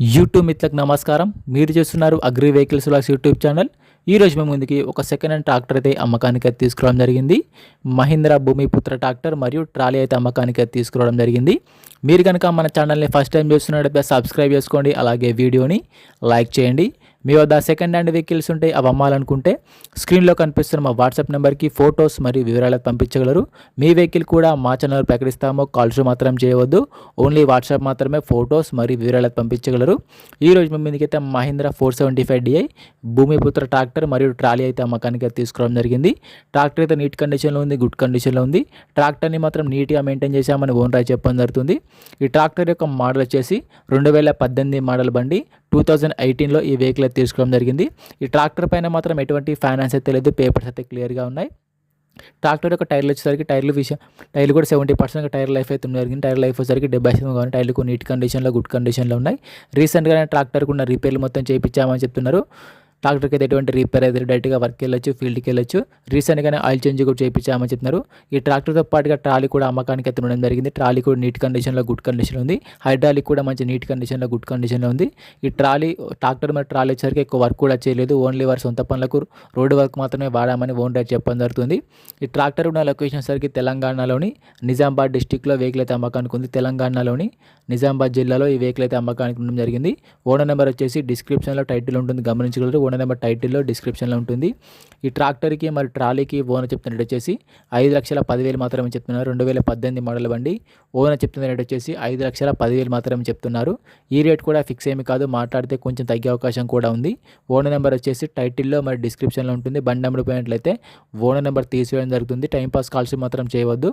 YouTube మిత్రులకు నమస్కారం. మీరు చేస్తున్నారు agri vehicles vlogs YouTube channel. ఈ రోజు మేము ముందుకి ఒక సెకండ్ హ్యాండ్ ట్రాక్టర్ అయితే అమ్మకానికి అయితే తీసుకురావడం జరిగింది. మహీంద్రా భూమిపుత్ర ట్రాక్టర్ మరియు ట్రాలీ అయితే అమ్మకానికి అయితే తీసుకురావడం జరిగింది. మీరు కనుక మన ఛానల్ని ఫస్ట్ టైం చూస్తున్నట్టయితే సబ్స్క్రైబ్ చేసుకోండి అలాగే వీడియోని లైక్ చేయండి. మీ వద్ద సెకండ్ హ్యాండ్ వెహికల్స్ ఉంటే అవి అమ్మాలనుకుంటే స్క్రీన్లో కనిపిస్తున్న మా వాట్సాప్ నెంబర్కి ఫొటోస్ మరియు వివరాలు పంపించగలరు. మీ వెహికల్ కూడా మా ఛానల్ ప్రకటిస్తామో కాల్స్ మాత్రం చేయవద్దు. ఓన్లీ వాట్సాప్ మాత్రమే ఫొటోస్ మరియు వివరాలు పంపించగలరు. ఈ రోజు మీదకైతే Mahindra four seventy five DI Bhumiputra tractor మరియు ట్రాలీ అయితే అమ్మకానికి అయితే తీసుకురావడం జరిగింది. ట్రాక్టర్ అయితే నీట్ కండిషన్లో ఉంది గుడ్ కండిషన్లో ఉంది. ట్రాక్టర్ని మాత్రం నీట్గా మెయింటైన్ చేశామని ఓనర్ చెప్పడం జరుగుతుంది. ఈ ట్రాక్టర్ యొక్క మోడల్ వచ్చేసి రెండు వేల పద్దెనిమిది మోడల్ బండి టూ థౌజండ్ ఎయిటీన్లో ఈ వెహికల్ అయితే తీసుకోవడం జరిగింది. ఈ ట్రాక్టర్ పైన మాత్రం ఎటువంటి ఫైనాన్స్ అయితే లేదు పేపర్స్ అయితే క్లియర్గా ఉన్నాయి. ట్రాక్టర్ యొక్క టైర్లు వచ్చేసరికి టైర్లు విషయం టైర్లు కూడా సెవెంటీ పర్సెంట్ టైర్ లైఫ్ అయితే ఉంది జరిగింది. టైర్ లైఫ్ వచ్చేసరికి డెబ్బై శాతం కానీ టైర్లు కూడా నీట్ కండిషన్లో గుడ్ కండిషన్లో ఉన్నాయి. రీసెంట్గానే ట్రాక్టర్కి ఉన్న రిపేర్లు మొత్తం చేయించామని చెప్తున్నారు. ట్రాక్టర్కి అయితే ఎటువంటి రిపేర్ అయితే డైరెక్ట్గా వర్క్ వెళ్ళొచ్చు ఫీల్డ్కి వెళ్ళొచ్చు. రీసెంట్గానే ఆయిల్ చేంజ్ కూడా చేయించామని చెప్తున్నారు ఈ ట్రాక్టర్తో పాటుగా ట్రాలీ కూడా అమ్మకానికి అయితే ఉండడం జరిగింది. ట్రాలీ కూడా నీట్ కండిషన్లో గుడ్ కండిషన్లో ఉంది. హైడ్రాలిక్ కూడా మంచి నీట్ కండిషన్లో గుడ్ కండిషన్లో ఉంది. ఈ ట్రాలీ ట్రాక్టర్ మీద ట్రాలీ వచ్చేసరికి ఎక్కువ వర్క్ కూడా చేయలేదు. ఓన్లీ వారి సొంత పనులకు రోడ్డు వర్క్ మాత్రమే వాడామని ఓనర్ చెప్పడం జరుగుతుంది. ఈ ట్రాక్టర్ ఉన్న లొకేషన్ సరికి తెలంగాణలోని నిజామాబాద్ డిస్టిక్లో వెహికల్ అయితే అమ్మకానికి ఉంది. తెలంగాణలోని నిజామాబాద్ జిల్లాలో ఈ వెహికల్ అయితే అమ్మకానికి ఉండడం జరిగింది. ఓనర్ నెంబర్ వచ్చేసి డిస్క్రిప్షన్లో టైటిల్ ఉంటుంది. గమనించగలరు. ఓనర్ నెంబర్ టైటిల్లో డిస్క్రిప్షన్లో ఉంటుంది. ఈ ట్రాక్టర్కి మరి ట్రాలీకి ఓనర్ చెప్తున్న రేట్ వచ్చేసి ఐదు లక్షల పదివేలు మాత్రమే చెప్తున్నారు. రెండు వేల పద్దెనిమిది మోడల్ బండి ఓనర్ చెప్తున్న రేట్ వచ్చేసి ఐదు లక్షల పదివేలు మాత్రమే చెప్తున్నారు. ఈ రేట్ కూడా ఫిక్స్ ఏమి కాదు. మాట్లాడితే కొంచెం తగ్గే అవకాశం కూడా ఉంది. ఓనర్ నెంబర్ వచ్చేసి టైటిల్లో మరి డిస్క్రిప్షన్లో ఉంటుంది. బండి అమ్ముడిపోయినట్లయితే ఓనర్ నెంబర్ తీసివేయడం జరుగుతుంది. టైంపాస్ కాల్స్ మాత్రం చేయవద్దు.